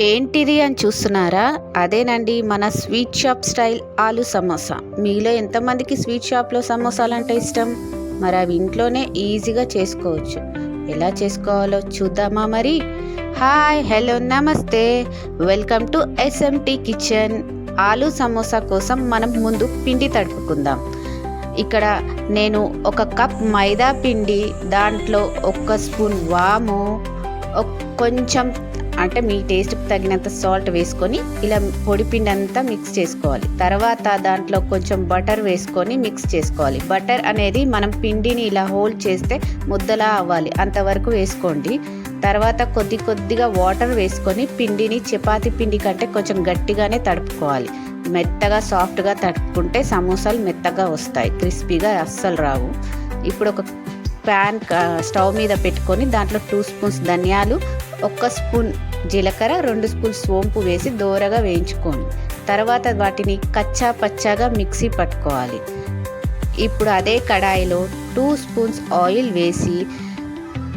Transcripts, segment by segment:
ఏంటిది అని చూస్తున్నారా? అదేనండి మన స్వీట్ షాప్ స్టైల్ ఆలు సమోసా. మీలో ఎంతమందికి స్వీట్ షాప్లో సమోసాలు అంటే ఇష్టం? మరి అవి ఇంట్లోనే ఈజీగా చేసుకోవచ్చు. ఎలా చేసుకోవాలో చూద్దామా మరి? హాయ్ హలో నమస్తే. Welcome to SMT kitchen. Aloo samosa కోసం మనం ముందు పిండి తడుపుకుందాం. ఇక్కడ నేను ఒక కప్ మైదా పిండి దాంట్లో ఒక స్పూన్ వాము కొంచెం అంటే మీ టేస్ట్కి తగినంత సాల్ట్ వేసుకొని ఇలా పొడి పిండి అంతా మిక్స్ చేసుకోవాలి. తర్వాత దాంట్లో కొంచెం బటర్ వేసుకొని మిక్స్ చేసుకోవాలి. బటర్ అనేది మనం పిండిని ఇలా హోల్డ్ చేస్తే ముద్దలా అవ్వాలి. అంతవరకు వేసుకోండి. తర్వాత కొద్ది కొద్దిగా వాటర్ వేసుకొని పిండిని చపాతి పిండి కంటే కొంచెం గట్టిగానే తడుపుకోవాలి. మెత్తగా సాఫ్ట్గా తడుపుకుంటే సమోసాలు మెత్తగా వస్తాయి. క్రిస్పీగా అస్సలు రావు. ఇప్పుడు ఒక ప్యాన్ స్టవ్ మీద పెట్టుకొని దాంట్లో టూ స్పూన్స్ ధనియాలు ఒక్క స్పూన్ జీలకర్ర రెండు స్పూన్ సోంపు వేసి దోరగా వేయించుకోండి. తర్వాత వాటిని కచ్చా పచ్చాగా మిక్సీ పట్టుకోవాలి. ఇప్పుడు అదే కడాయిలో టూ స్పూన్స్ ఆయిల్ వేసి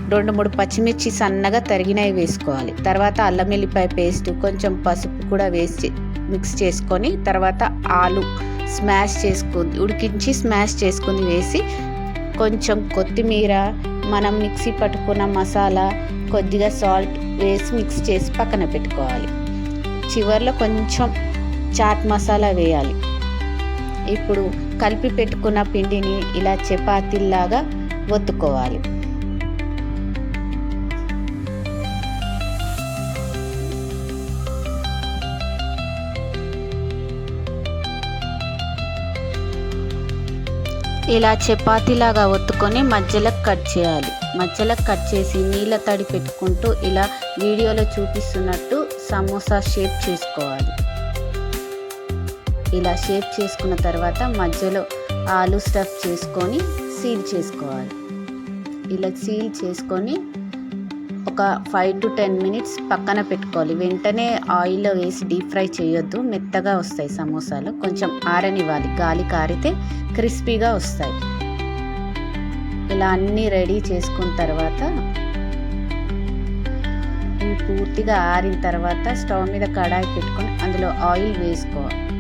రెండు మూడు పచ్చిమిర్చి సన్నగా తరిగినవి వేసుకోవాలి. తర్వాత అల్లం వెల్లిపాయ పేస్ట్ కొంచెం పసుపు కూడా వేసి మిక్స్ చేసుకొని తర్వాత ఆలు స్మాష్ చేసుకుంది ఉడికించి స్మాష్ చేసుకుని వేసి కొంచెం కొత్తిమీర మనం మిక్సీ పట్టుకున్న మసాలా కొద్దిగా సాల్ట్ వేసి మిక్స్ చేసి పక్కన పెట్టుకోవాలి. చివరిలో కొంచెం చాట్ మసాలా వేయాలి. ఇప్పుడు కలిపి పెట్టుకున్న పిండిని ఇలా చపాతీలాగా ఒత్తుకోవాలి. ఇలా చపాతీలాగా ఒత్తుకొని మధ్యలో కట్ చేయాలి. మధ్యలో కట్ చేసి నీళ్ళ తడి పెట్టుకుంటూ ఇలా వీడియోలో చూపిస్తున్నట్టు సమోసా షేప్ చేసుకోవాలి. ఇలా షేప్ చేసుకున్న తర్వాత మధ్యలో ఆలు స్టఫ్ చేసుకొని సీల్ చేసుకోవాలి. ఇలా సీల్ చేసుకొని ఒక ఫైవ్ టు టెన్ మినిట్స్ పక్కన పెట్టుకోవాలి. వెంటనే ఆయిల్లో వేసి డీప్ ఫ్రై చేయొద్దు. మెత్తగా వస్తాయి సమోసాలు. కొంచెం ఆరనివ్వాలి. గాలి కారితే క్రిస్పీగా వస్తాయి. ఇలా అన్నీ రెడీ చేసుకున్న తర్వాత పూర్తిగా ఆరిన తర్వాత స్టవ్ మీద కడాయి పెట్టుకొని అందులో ఆయిల్ వేసుకోవాలి.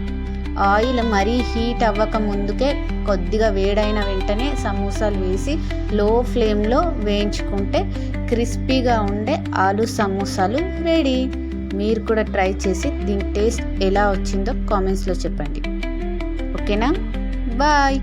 ఆయిల్ మరీ హీట్ అవ్వక ముందుకే కొద్దిగా వేడైన వెంటనే సమోసాలు వేసి లో ఫ్లేమ్లో వేయించుకుంటే క్రిస్పీగా ఉండే ఆలు సమోసాలు రెడీ. మీరు కూడా ట్రై చేసి దీని టేస్ట్ ఎలా వచ్చిందో కామెంట్స్లో చెప్పండి. ఓకేనా? బాయ్.